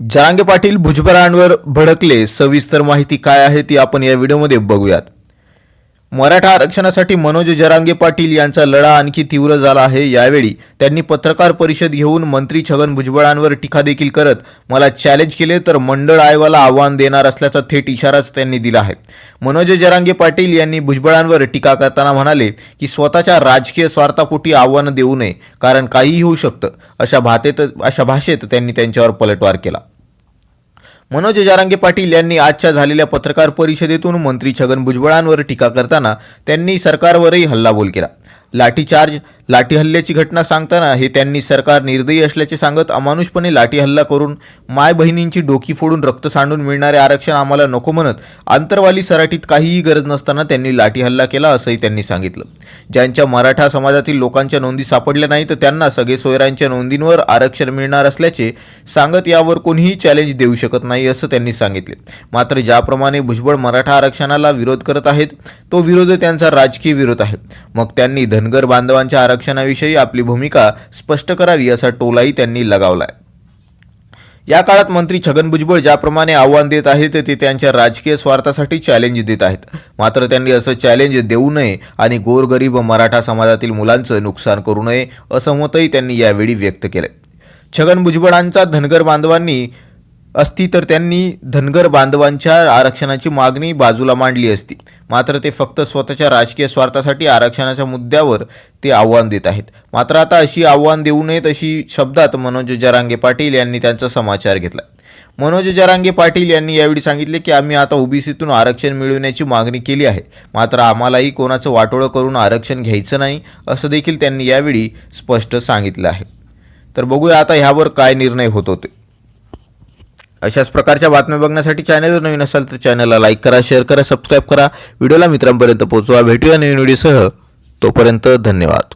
जरांगे पाटील भुजबळांवर भडकले सविस्तर माहिती काय आहे ती आपण या व्हिडिओमध्ये बघूयात. मराठा आरक्षणासाठी मनोज जरांगे पाटील यांचा लढा आणखी तीव्र झाला आहे. यावेळी त्यांनी पत्रकार परिषद घेऊन मंत्री छगन भुजबळांवर टीका देखील करत मला चॅलेंज केले तर मंडळ आयोगाला आव्हान देणार असल्याचा थेट इशाराच त्यांनी दिला आहे. मनोज जरांगे पाटील यांनी भुजबळांवर टीका करताना म्हणाले की स्वतःच्या राजकीय स्वार्थापोटी आव्हानं देऊ नये कारण काहीही होऊ शकतं अशा भातेत अशा भाषेत त्यांनी त्यांच्यावर पलटवार केला. मनोज जारांगे पाटील यांनी आजच्या झालेल्या पत्रकार परिषदेतून मंत्री छगन भुजबळांवर टीका करताना त्यांनी सरकारवरही हल्लाबोल केला. लाठीचार्ज लाठी हल्ल्याची घटना सांगताना हे त्यांनी सरकार निर्दयी असल्याचे सांगत अमानुषपणे लाठी हल्ला करून माय बहिणींची डोकी फोडून रक्त सांडून मिळणारे आरक्षण आम्हाला नको म्हणत आंतरवाली सराटीत काहीही गरज नसताना त्यांनी लाठी हल्ला केला असंही त्यांनी सांगितलं. ज्यांच्या मराठा समाजातील लोकांच्या नोंदी सापडल्या नाहीत त्यांना सगळे सोयऱ्यांच्या नोंदींवर आरक्षण मिळणार असल्याचे सांगत यावर कोणीही चॅलेंज देऊ शकत नाही असं त्यांनी सांगितले. मात्र ज्याप्रमाणे भुजबळ मराठा आरक्षणाला विरोध करत आहेत तो विरोध त्यांचा राजकीय विरोध आहे. मग त्यांनी धनगर बांधवांच्या आरक्षणाविषयी आपली भूमिका स्पष्ट करावी असा टोलाही त्यांनी लगावलाय. या काळात मंत्री छगन भुजबळ ज्याप्रमाणे आव्हान देत आहेत ते त्यांच्या राजकीय स्वार्थासाठी चॅलेंज देत आहेत. मात्र त्यांनी असं चॅलेंज देऊ नये आणि गोरगरीब मराठा समाजातील मुलांचं नुकसान करू नये असं मतही त्यांनी यावेळी व्यक्त केलं छगन भुजबळांचा धनगर बांधवांनी असती तर त्यांनी धनगर बांधवांच्या आरक्षणाची मागणी बाजूला मांडली असती. मात्र ते फक्त स्वतःच्या राजकीय स्वार्थासाठी आरक्षणाच्या मुद्द्यावर ते आव्हान देत आहेत. मात्र आता अशी आव्हान देऊ नयेत अशी शब्दात मनोज जरांगे पाटील यांनी त्यांचा समाचार घेतला. मनोज जरांगे पाटील यांनी यावेळी सांगितले की आम्ही आता ओबीसीतून आरक्षण मिळवण्याची मागणी केली आहे. मात्र आम्हालाही कोणाचं वाटोळं करून आरक्षण घ्यायचं नाही असं देखील त्यांनी यावेळी स्पष्ट सांगितलं आहे. तर बघूया आता ह्यावर काय निर्णय होत होते. अशाच प्रकारच्या बातम्या बघण्यासाठी चॅनल नवीन असाल तर चॅनलला लाईक करा शेअर करा सबस्क्राईब करा. व्हिडिओला मित्रांपर्यंत पोहोचवा. भेटूया नवीन व्हिडिओसह तोपर्यंत धन्यवाद.